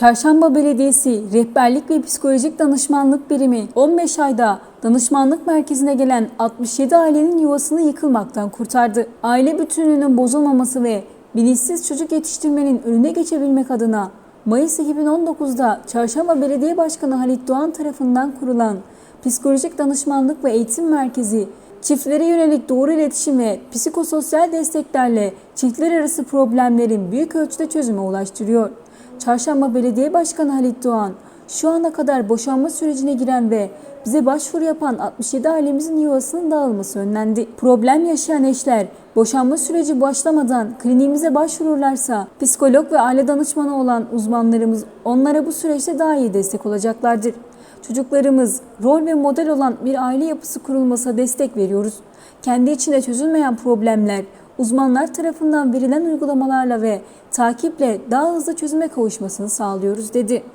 Çarşamba Belediyesi Rehberlik ve Psikolojik Danışmanlık Birimi 15 ayda danışmanlık merkezine gelen 67 ailenin yuvasını yıkılmaktan kurtardı. Aile bütünlüğünün bozulmaması ve bilinçsiz çocuk yetiştirmenin önüne geçebilmek adına Mayıs 2019'da Çarşamba Belediye Başkanı Halit Doğan tarafından kurulan Psikolojik Danışmanlık ve Eğitim Merkezi çiftlere yönelik doğru iletişim ve psikososyal desteklerle çiftler arası problemlerin büyük ölçüde çözüme ulaştırıyor. Çarşamba Belediye Başkanı Halit Doğan, şu ana kadar boşanma sürecine giren ve bize başvuru yapan 67 ailemizin yuvasının dağılması önlendi. Problem yaşayan eşler boşanma süreci başlamadan kliniğimize başvururlarsa psikolog ve aile danışmanı olan uzmanlarımız onlara bu süreçte daha iyi destek olacaklardır. Çocuklarımız rol ve model olan bir aile yapısı kurulmasına destek veriyoruz. Kendi içinde çözülmeyen problemler uzmanlar tarafından verilen uygulamalarla ve takiple daha hızlı çözüme kavuşmasını sağlıyoruz dedi.